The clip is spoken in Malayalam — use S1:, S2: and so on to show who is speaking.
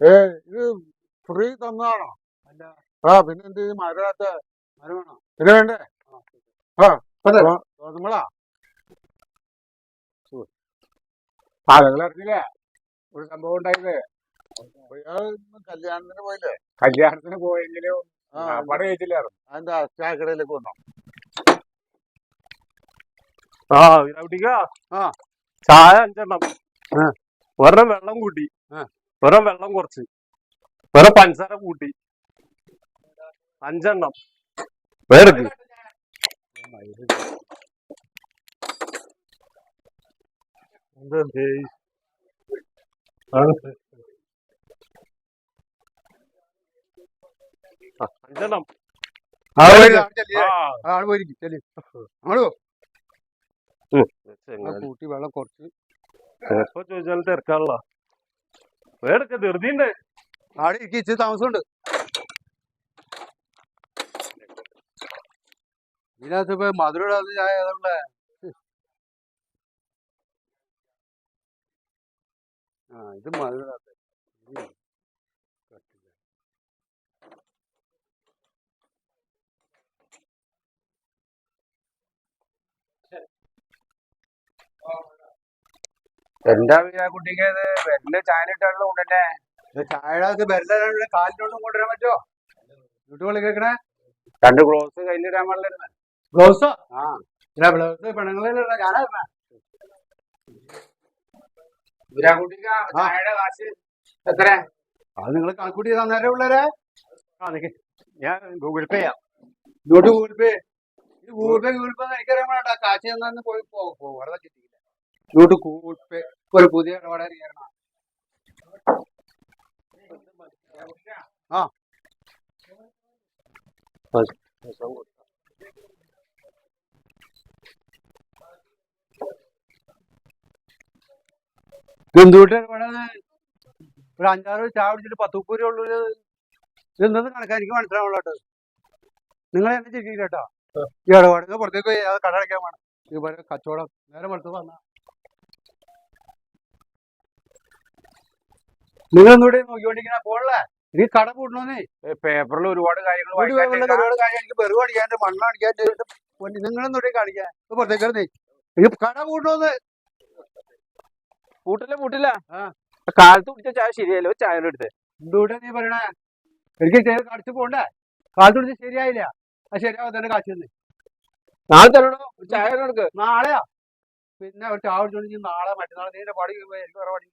S1: ഏ ഇത് ഫ്രീ
S2: തന്നാണോ?
S1: ആ പിന്നെ എന്ത് ഈ മരത്തെ ഇത് വേണ്ടേ? ആ
S2: ഗോതമ്പളാ
S1: ആ നിങ്ങൾ അറിഞ്ഞില്ലേ ഒരു സംഭവം ഉണ്ടായില്ലേ? കല്യാണത്തിന് പോയില്ലേ?
S3: കല്യാണത്തിന് പോയെങ്കിലും
S1: ആ.
S3: അവിടെ കഴിച്ചില്ലായിരുന്നു.
S1: അതിന്റെ ചായക്കടയിലേക്ക് വന്നോ?
S4: ആ വിരാട്ടിക്ക
S1: ആ.
S4: ചായ അഞ്ചെണ്ണം. ഒരെണ്ണം വെള്ളം കൂട്ടി. ഒരെണ്ണം വെള്ളം കുറച്ച്. വേറെ പഞ്ചസാര കൂട്ടി. അഞ്ചെണ്ണം. വേറെക്ക് അഞ്ചെണ്ണം.
S2: കൂട്ടി വെള്ളം കുറച്ച്.
S4: എപ്പോ ചോദിച്ചാൽ തിരക്കാണല്ലോ വേറെക്കെ ധൃതിണ്ട്
S2: ആടെ ഇരിക്കും ഇച്ചിരി താമസമുണ്ട്. ഇതിനകത്ത് ഇപ്പൊ മധുരം ചായ ഏതാണ്ട് ആ ഇത് മധുര
S3: എന്താ കുട്ടിക്ക് ഇത് കൊണ്ടല്ലേ
S2: ചായയുടെ കൊണ്ടുവരാൻ പറ്റുമോ കേൾക്കണേ
S3: രണ്ട് ഗ്ലോസ് കയ്യിലിടാൻ പാടില്ലായിരുന്നു.
S2: ബ്ലൗസോ
S3: ആ.
S2: ഇല്ല ബ്ലൗസ് പെണ്ണുങ്ങളിലുള്ള ഞാനാ ഇടുന്നെ.
S3: കുട്ടിക്ക് ചായയുടെ കാശ്. എത്ര
S2: അത് നിങ്ങൾ കണക്കൂട്ടി തന്നേരെ പിള്ളേരെ.
S4: ഞാൻ ഗൂഗിൾ പേ ചെയ്യാം.
S2: ഇങ്ങോട്ട് Google Pay. Google Pay Google Pay എനിക്കറിയാൻ വേണ്ട കാശ് തന്നു പോയി പോകും വെറുതെ കിട്ടിയില്ല ഇങ്ങോട്ട് ഗൂഗിൾ പേ. ഒരു പുതിയ ചെയ്യണം ആ. എന്തുകൊണ്ട് ഒരു അഞ്ചാറ് ചായ കുടിച്ചിട്ട് പത്ത് മുപ്പത് രൂപ ഉള്ളൂ ഇതെന്തെന്ന് കണക്കാ എനിക്ക് മനസ്സിലാവുള്ളൂ നിങ്ങൾ എന്നെ ചെയ്യില്ല കേട്ടോ. ഈ ഇടപാട് പുറത്തേക്ക് പോയി കട അടയ്ക്കാൻ വേണം ഇതുപോലെ കച്ചവടം നേരെ പുറത്ത് വന്ന നിങ്ങൾ ഒന്നുകൂടി നോക്കിക്കൊണ്ടിരിക്കുന്ന പോളേ ഈ കട കൂട്ടണമെന്നേ
S3: പേപ്പറിൽ ഒരുപാട് കാര്യങ്ങൾ.
S2: ഒരുപാട് കാര്യം എനിക്ക് വെറുതെ അടിക്കാണ്ട് മണ്ണ് അടിക്കാണ്ട് നിങ്ങളൊന്നുകൂടി കാണിക്കാൻ ഇത് പുറത്തേക്ക് ഈ കട കൂടണോന്ന്
S3: കൂട്ടില്ല കൂട്ടില്ല. കാലത്ത് കുടിച്ച ചായ ശരിയായില്ല. ചായ എടുത്ത്.
S2: എന്തുകൂടെ നീ പറയണേ? എനിക്ക് ചെയ്ത് കടിച്ചു പോണ്ടേ? കാലത്ത് കുടിച്ച ശരിയായില്ല. ആ ശരിയാവാ തന്നെ കാശ്
S3: നാളെ തരണോ? ചായ എടുക്ക്
S2: നാളെയാ. പിന്നെ ഒരു ചായ കുടിച്ചോണ്ട് നാളെ മറ്റന്നാളെ നീന്റെ പടി എനിക്ക് വേറെ പടി